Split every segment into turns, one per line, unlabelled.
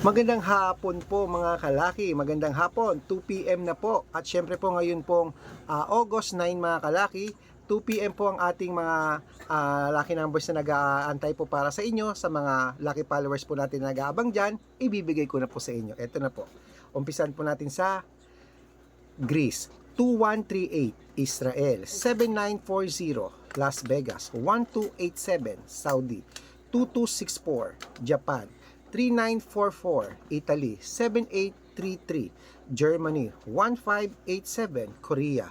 Magandang hapon po mga kalaki, magandang hapon, 2pm na po. At syempre po ngayon pong ah, August 9 mga kalaki, 2pm po ang ating mga ah, lucky numbers na nag-aantay po para sa inyo. Sa mga lucky followers po natin na nag-aabang dyan, ibibigay ko na po sa inyo. Ito na po, umpisan po natin sa Greece, 2138 Israel, 7940 Las Vegas, 1287 Saudi, 2264 Japan, 3944 Italy, 7833 Germany, 1587 Korea,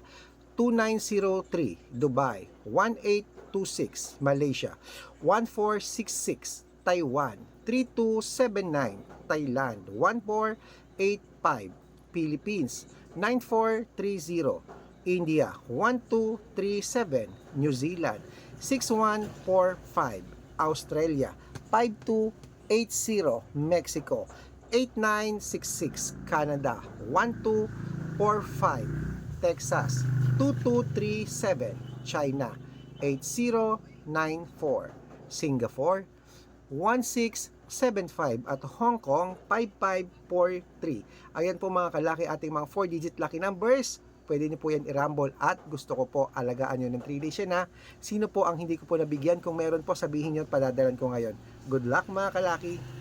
2903 Dubai, 1826 Malaysia, 1466 Taiwan, 3279 Thailand, 1485 Philippines, 9430 India, 1237 New Zealand, 6145 Australia, 5280 Mexico, 8966 Canada, 1245 Texas, 2237 China, 8094 Singapore, 1675 at Hong Kong 5543. Ayan po mga kalaki ating mga 4-digit lucky numbers. Pwede niyo po yan i-rumble at gusto ko po alagaan nyo ng 3 days yan ha. Sino po ang hindi ko po nabigyan? Kung meron po sabihin nyo at padadalan ko ngayon. Good luck mga kalaki!